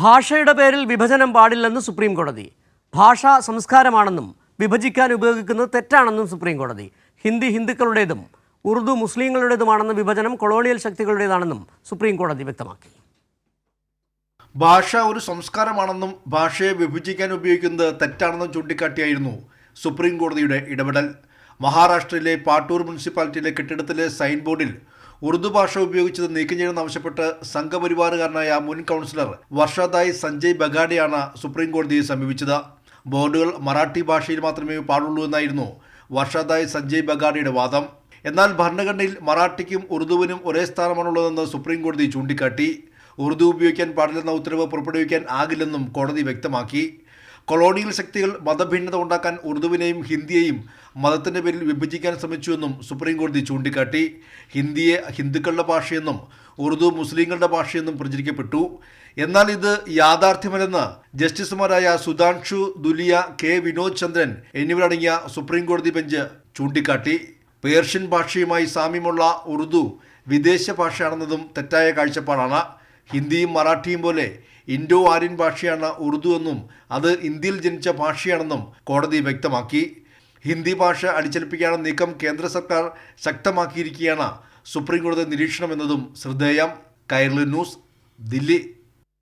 ഭാഷയുടെ പേരിൽ വിഭജനം പാടില്ലെന്ന് സുപ്രീം കോടതി. ഭാഷ സംസ്കാരമാണെന്നും വിഭജിക്കാൻ ഉപയോഗിക്കുന്നത് തെറ്റാണെന്നും സുപ്രീം കോടതി. ഹിന്ദി ഹിന്ദുക്കളുടേതും ഉറുദു മുസ്ലിങ്ങളുടേതുമാണെന്ന വിഭജനം കൊളോണിയൽ ശക്തികളുടേതാണെന്നും സുപ്രീം കോടതി വ്യക്തമാക്കി. ഭാഷ ഒരു സംസ്കാരമാണെന്നും ഭാഷയെ വിഭജിക്കാൻ ഉപയോഗിക്കുന്നത് തെറ്റാണെന്നും ചൂണ്ടിക്കാട്ടിയായിരുന്നു സുപ്രീം കോടതിയുടെ ഇടപെടൽ. മഹാരാഷ്ട്രയിലെ പാട്ടൂർ മുനിസിപ്പാലിറ്റിയിലെ കെട്ടിടത്തിലെ സൈൻ ബോർഡിൽ ഉറുദു ഭാഷ ഉപയോഗിച്ചത് നീക്കം ചെയ്യണമെന്നാവശ്യപ്പെട്ട് സംഘപരിവാറുകാരനായ മുൻ കൗൺസിലർ വർഷാദായി സഞ്ജയ് ബഗാഡിയാണ് സുപ്രീം കോടതിയെ സമീപിച്ചത്. ബോർഡുകൾ മറാഠി ഭാഷയിൽ മാത്രമേ പാടുള്ളൂ എന്നായിരുന്നു വർഷാദായി സഞ്ജയ് ബഗാഡിയുടെ വാദം. എന്നാൽ ഭരണഘടനയിൽ മറാഠിക്കും ഉറുദുവിനും ഒരേ സ്ഥാനമാണുള്ളതെന്ന് സുപ്രീം കോടതി ചൂണ്ടിക്കാട്ടി. ഉറുദു ഉപയോഗിക്കാൻ പാടില്ലെന്ന ഉത്തരവ് പുറപ്പെടുവിക്കാൻ ആകില്ലെന്നും കോടതി വ്യക്തമാക്കി. കൊളോണിയൽ ശക്തികൾ മതഭിന്നത ഉണ്ടാക്കാൻ ഉറുദുവിനെയും ഹിന്ദിയെയും മതത്തിന്റെ പേരിൽ വിഭജിക്കാൻ ശ്രമിച്ചുവെന്നും സുപ്രീംകോടതി ചൂണ്ടിക്കാട്ടി. ഹിന്ദിയെ ഹിന്ദുക്കളുടെ ഭാഷയെന്നും ഉറുദു മുസ്ലിങ്ങളുടെ ഭാഷയെന്നും പ്രചരിക്കപ്പെട്ടു. എന്നാൽ ഇത് യാഥാർത്ഥ്യമല്ലെന്ന് ജസ്റ്റിസുമാരായ സുധാൻഷു ദുലിയ കെ. വിനോദ് ചന്ദ്രൻ എന്നിവരടങ്ങിയ സുപ്രീംകോടതി ബെഞ്ച് ചൂണ്ടിക്കാട്ടി. പേർഷ്യൻ ഭാഷയുമായി സാമ്യമുള്ള ഉറുദു വിദേശ ഭാഷയാണെന്നതും തെറ്റായ കാഴ്ചപ്പാടാണ്. ഹിന്ദിയും മറാഠിയും പോലെ ഇൻഡോ ആര്യൻ ഭാഷയാണ് ഉറുദു എന്നും അത് ഇന്ത്യയിൽ ജനിച്ച ഭാഷയാണെന്നും കോടതി വ്യക്തമാക്കി. ഹിന്ദി ഭാഷ അടിച്ചേൽപ്പിക്കാനുള്ള നീക്കം കേന്ദ്ര സർക്കാർ ശക്തമാക്കിയിരിക്കുകയാണ് സുപ്രീംകോടതി നിരീക്ഷണം എന്നതും. ശ്രദ്ധേയം കൈർലി ന്യൂസ് ദില്ലി.